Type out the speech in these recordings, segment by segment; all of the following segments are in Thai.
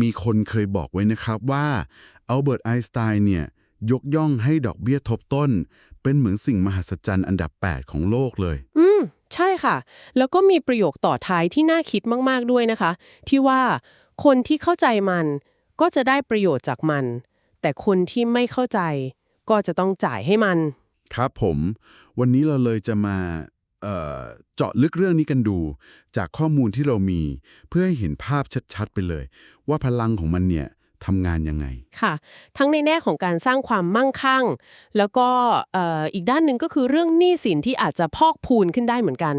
มีคนเคยบอกไว้นะครับว่าอัลเบิร์ตไอน์สไตน์เนี่ยยกย่องให้ดอกเบี้ยทบต้น เป็นเหมือนสิ่งมหัศจรรย์อันดับ 8 ของโลกเลย อืม ใช่ค่ะ แล้วก็มีประโยคต่อท้ายที่น่าคิดมาก ๆ ด้วยนะคะ ที่ว่าคนที่เข้าใจมันก็จะได้ประโยชน์จากมัน แต่คนที่ไม่เข้าใจก็จะต้องจ่ายให้มัน ครับผม วันนี้เราเลยจะมา เจาะลึกเรื่องนี้กันดู จากข้อมูลที่เรามี เพื่อให้เห็นภาพชัดๆไปเลย ว่าพลังของมันเนี่ยทำงานยังไง ค่ะ ทั้งในแง่ของการสร้างความมั่งคั่ง แล้วก็เอ่ออีกด้านหนึ่งก็คือเรื่องหนี้สินที่อาจจะพอกพูนขึ้นได้เหมือนกัน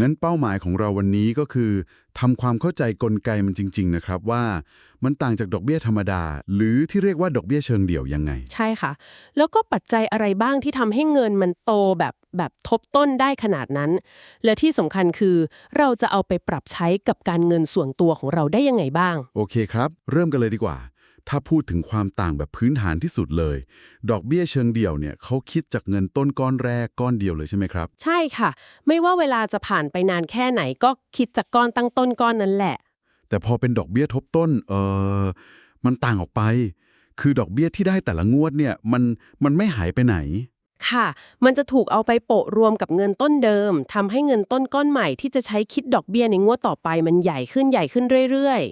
งั้นเป้าหมายของเราวันนี้ก็คือทำความเข้าใจกลไกมันจริง ๆ นะครับว่ามันต่างจากดอกเบี้ยธรรมดา หรือที่เรียกว่าดอกเบี้ยเชิงเดี่ยวยังไง ใช่ค่ะ แล้วก็ปัจจัยอะไรบ้างที่ทำให้เงินมันโตแบบแบบทบต้นได้ขนาดนั้น และที่สำคัญคือเราจะเอาไปปรับใช้กับการเงินส่วนตัวของเราได้ยังไงบ้าง โอเคครับ เริ่มกันเลยดีกว่า ถ้าพูดถึงความต่างแบบพื้นฐานที่สุดเลย ดอกเบี้ยเชิงเดี่ยวเนี่ยเขาคิดจากเงินต้นก้อนแรกก้อนเดียวเลยใช่ไหมครับ ใช่ค่ะ ไม่ว่าเวลาจะผ่านไปนานแค่ไหนก็คิดจากก้อนตั้งต้นก้อนนั้นแหละ แต่พอเป็นดอกเบี้ยทบต้นเออมันต่างออกไป คือดอกเบี้ยที่ได้แต่ละงวดเนี่ยมันมันไม่หายไปไหนค่ะ มันจะถูกเอาไปโปะรวมกับเงินต้นเดิมทำให้เงินต้นก้อนใหม่ที่จะใช้คิดดอกเบี้ยในงวดต่อไปมันใหญ่ขึ้นใหญ่ขึ้นเรื่อย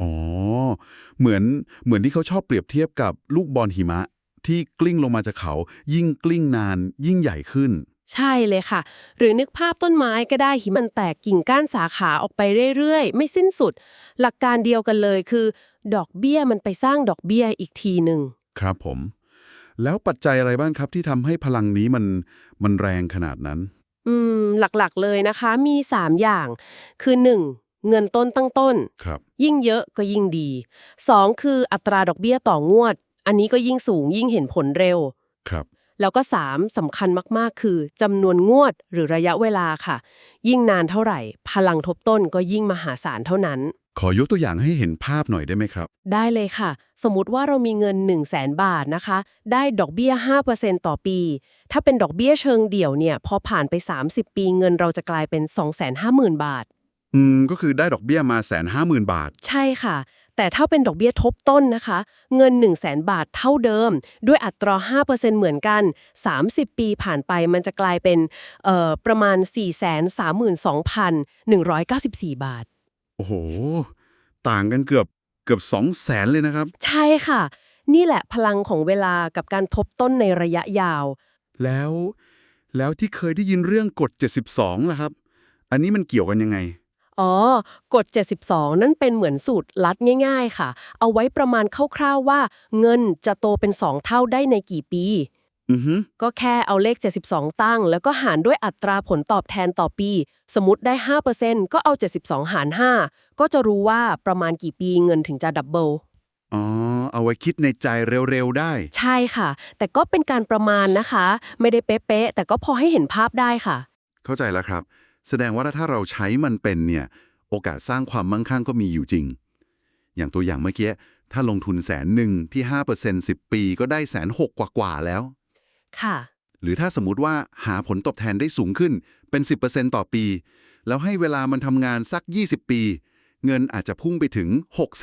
อ๋อ เหมือนเหมือนที่เขาชอบเปรียบเทียบกับลูกบอลหิมะ ที่กลิ้งลงมาจากเขา ยิ่งกลิ้งนาน ยิ่งใหญ่ขึ้นๆใช่เลยค่ะ หรือนึกภาพต้นไม้ก็ได้หิมันแตกกิ่งก้านสาขาออกไปเรื่อยๆ ไม่สิ้นสุด หลักการเดียวกันเลยคือ ดอกเบี้ยมันไปสร้างดอกเบี้ยอีกทีหนึ่งครับผม แล้วปัจจัยอะไรบ้างครับที่ทำให้พลังนี้มันมันแรงขนาดนั้น อืม หลักๆเลยนะคะ มี 3 อย่าง คือ 1. เงินต้นตั้งต้น ครับ ยิ่งเยอะก็ยิ่งดี 2. คืออัตราดอกเบี้ยต่องวด อันนี้ก็ยิ่งสูงยิ่งเห็นผลเร็ว ครับ แล้วก็ 3. สำคัญมาก ๆ คือจำนวนงวดหรือระยะเวลาค่ะ ยิ่งนานเท่าไหร่ พลังทบต้นก็ยิ่งมหาศาลเท่านั้น ขอยกตัวอย่างให้เห็นภาพหน่อยได้ไหมครับ ได้เลยค่ะ สมมุติว่าเรามีเงิน 1 0 0 0 0แสนบาทนะคะ ได้ดอกเบี้ย 5%ต่อปี ถ้าเป็นดอกเบี้ยเชิงเดี่ยวเนี่ย พอผ่านไป 30 ปีเงินเราจะกลายเป็น 250,000 บาท อืมก็คือได้ดอกเบี้ยมาแสนห้าหมื่นบาท ใช่ค่ะ แต่ถ้าเป็นดอกเบี้ยทบต้นนะคะ เงิน 1 0 0 0 0แสนบาทเท่าเดิม ด้วยอัตรา 5%เหมือนกัน 30 ปีผ่านไปมันจะกลายเป็นเอ่อประมาณ 432,194 บาท โอ้โห ต่างกันเกือบเกือบสองแสนเลยนะครับ ใช่ค่ะ นี่แหละพลังของเวลากับการทบต้นในระยะยาว แล้ว แล้วที่เคยได้ยินเรื่องกฎ 72ล่ะครับ อันนี้มันเกี่ยวกันยังไง อ๋อกฎ 72 นั่นเป็นเหมือนสูตรลัดง่าย ๆ ค่ะ เอาไว้ประมาณคร่าวๆว่า เงินจะโตเป็น 2 เท่าได้ในกี่ปีอือฮึก็แค่เอาเลข 72 ตั้ง แล้วก็หารด้วยอัตราผลตอบแทนต่อปี สมมติได้ 5%ก็เอา 72 หาร 5 ก็จะรู้ว่าประมาณกี่ปีเงินถึงจะดับเบิลอ๋อ เอาไว้คิดในใจเร็ว ๆ ได้ ใช่ค่ะ แต่ก็เป็นการประมาณนะคะ ไม่ได้เป๊ะๆแต่ก็พอให้เห็นภาพได้ค่ะ เข้าใจแล้วครับ แสดงว่าถ้าเราใช้มันเป็นเนี่ยโอกาสสร้างความมั่งคั่งก็มีอยู่จริง อย่างตัวอย่างเมื่อกี้ถ้าลงทุนแสนหนึ่งที่5% 10 ปีก็ได้แสนหกกว่าๆแล้ว ค่ะ หรือถ้าสมมุติว่าหาผลตอบแทนได้สูงขึ้นเป็น 10%ต่อปี แล้วให้เวลามันทำงานสัก 20 ปี เงินอาจจะพุ่งไปถึง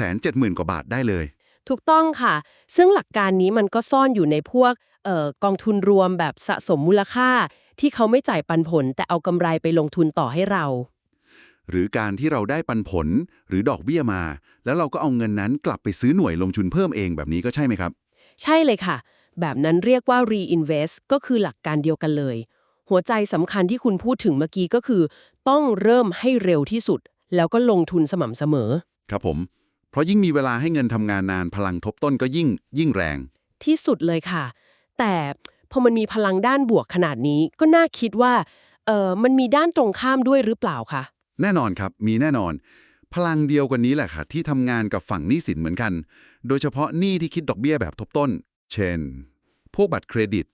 670,000 กว่าบาทได้เลย ถูกต้องค่ะ ซึ่งหลักการนี้มันก็ซ่อนอยู่ในพวกเอ่อกองทุนรวมแบบสะสมมูลค่า ที่เขาไม่จ่ายปันผลแต่เอากำไรไปลงทุนต่อให้เรา หรือการที่เราได้ปันผลหรือดอกเบี้ยมา แล้วเราก็เอาเงินนั้นกลับไปซื้อหน่วยลงทุนเพิ่มเองแบบนี้ก็ใช่ไหมครับ ใช่เลยค่ะ แบบนั้นเรียกว่า reinvest ก็คือหลักการเดียวกันเลย หัวใจสำคัญที่คุณพูดถึงเมื่อกี้ก็คือ ต้องเริ่มให้เร็วที่สุด แล้วก็ลงทุนสม่ำเสมอ ครับผม เพราะยิ่งมีเวลาให้เงินทำงานนานพลังทบต้นก็ยิ่งยิ่งแรง ที่สุดเลยค่ะ แต่ พอมันมีพลังด้านบวกขนาดนี้ก็น่าคิดว่าเออมันมีด้านตรงข้ามด้วยหรือเปล่าคะแน่นอนครับมีแน่นอน พลังเดียวกันนี้แหละค่ะที่ทำงานกับฝั่งหนี้สินเหมือนกัน โดยเฉพาะหนี้ที่คิดดอกเบี้ยแบบทบต้น เช่น พวกบัตรเครดิต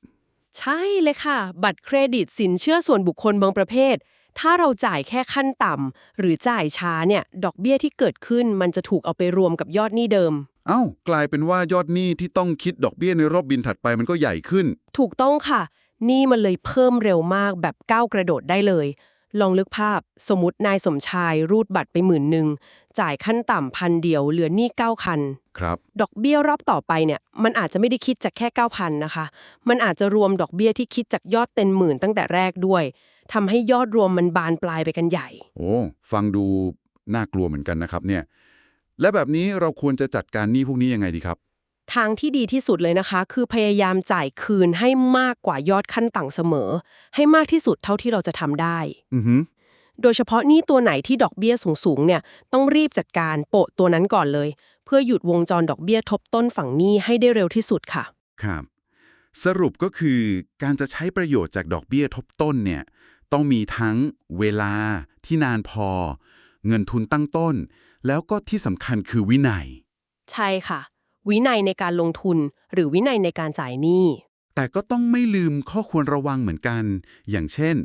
ใช่เลยค่ะ บัตรเครดิตสินเชื่อส่วนบุคคลบางประเภท ถ้าเราจ่ายแค่ขั้นต่ำหรือจ่ายช้าเนี่ยดอกเบี้ยที่เกิดขึ้นมันจะถูกเอาไปรวมกับยอดหนี้เดิม เอ้ากลายเป็นว่ายอดหนี้ที่ต้องคิดดอกเบี้ยในรอบบินถัดไปมันก็ใหญ่ขึ้น ถูกต้องค่ะหนี่มันเลยเพิ่มเร็วมากแบบก้าวกระโดดได้เลย ลองนึกภาพสมมตินายสมชายรูดบัตรไปหมื่นหนึ่งจ่ายขั้นต่ำพันเดียวเหลือหนี้9คันครับดอกเบี้ยรอบต่อไปเนี่ยมันอาจจะไม่ได้คิดจากแค่9,000นะคะ มันอาจจะรวมดอกเบี้ยที่คิดจากยอดเต็นหมื่นตั้งแต่แรกด้วยทำให้ยอดรวมมันบานปลายไปกันใหญ่ โอ้ฟังดูน่ากลัวเหมือนกันนะครับเนี่ย และแบบนี้เราควรจะจัดการหนี้พวกนี้ยังไงดีครับ ทางที่ดีที่สุดเลยนะคะ คือพยายามจ่ายคืนให้มากกว่ายอดขั้นต่างเสมอ ให้มากที่สุดเท่าที่เราจะทำได้ อือฮึโดยเฉพาะหนี้ตัวไหนที่ดอกเบี้ยสูงๆเนี่ยต้องรีบจัดการโปะตัวนั้นก่อนเลย เพื่อหยุดวงจรดอกเบี้ยทบต้นฝั่งหนี้ให้ได้เร็วที่สุดค่ะ ครับ สรุปก็คือการจะใช้ประโยชน์จากดอกเบี้ยทบต้นเนี่ยต้องมีทั้งเวลาที่นานพอ เงินทุนตั้งต้น แล้วก็ที่สำคัญคือวินัย ใช่ค่ะ วินัยในการลงทุนหรือวินัยในการจ่ายหนี้ แต่ก็ต้องไม่ลืมข้อควรระวังเหมือนกัน อย่างเช่น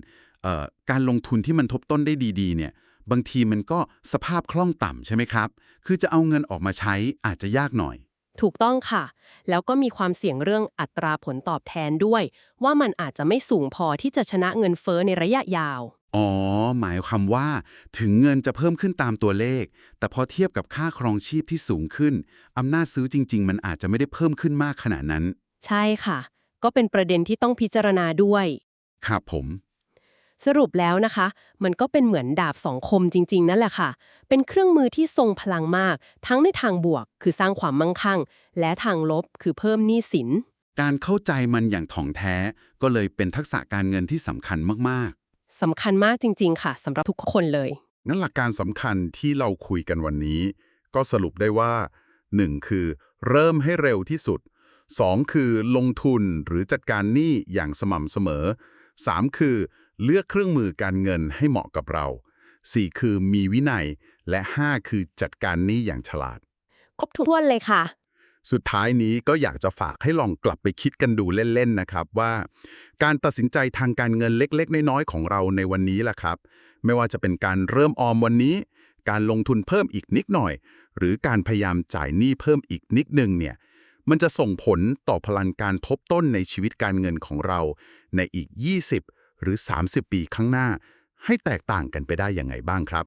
เอ่อการลงทุนที่มันทบต้นได้ดีๆ เนี่ยบางทีมันก็สภาพคล่องต่ำใช่ไหมครับ คือจะเอาเงินออกมาใช้อาจจะยากหน่อย ถูกต้องค่ะ แล้วก็มีความเสี่ยงเรื่องอัตราผลตอบแทนด้วย ว่ามันอาจจะไม่สูงพอที่จะชนะเงินเฟ้อในระยะยาว อ๋อ หมายความว่า ถึงเงินจะเพิ่มขึ้นตามตัวเลข แต่พอเทียบกับค่าครองชีพที่สูงขึ้น อำนาจซื้อจริง ๆ มันอาจจะไม่ได้เพิ่มขึ้นมากขนาดนั้น ใช่ค่ะ ก็เป็นประเด็นที่ต้องพิจารณาด้วย ครับผม สรุปแล้วนะคะ มันก็เป็นเหมือนดาบสองคมจริง ๆ นั่นแหละค่ะ เป็นเครื่องมือที่ทรงพลังมาก ทั้งในทางบวกคือสร้างความมั่งคั่ง และทางลบคือเพิ่มหนี้สิน การเข้าใจมันอย่างถ่องแท้ ก็เลยเป็นทักษะการเงินที่สำคัญมากสำคัญมากจริง ๆ ค่ะสำหรับทุกคนเลยงั้นหลักการสำคัญที่เราคุยกันวันนี้ ก็สรุปได้ว่า 1. คือ เริ่มให้เร็วที่สุด 2. คือลงทุนหรือจัดการหนี้อย่างสม่ำเสมอ 3. คือ เลือกเครื่องมือการเงินให้เหมาะกับเรา 4. คือมีวินัย และ 5 คือจัดการหนี้อย่างฉลาด ครบถ้วนเลยค่ะ สุดท้ายนี้ก็อยากจะฝากให้ลองกลับไปคิดกันดูเล่นๆนะครับว่า การตัดสินใจทางการเงินเล็กๆ น้อยๆของเราในวันนี้ล่ะครับ ไม่ว่าจะเป็นการเริ่มออมวันนี้ การลงทุนเพิ่มอีกนิดหน่อย หรือการพยายามจ่ายหนี้เพิ่มอีกนิดนึงเนี่ยมันจะส่งผลต่อพลังการทบต้นในชีวิตการเงินของเราในอีก 20 หรือ 30 ปีข้างหน้า ให้แตกต่างกันไปได้อย่างไงบ้างครับ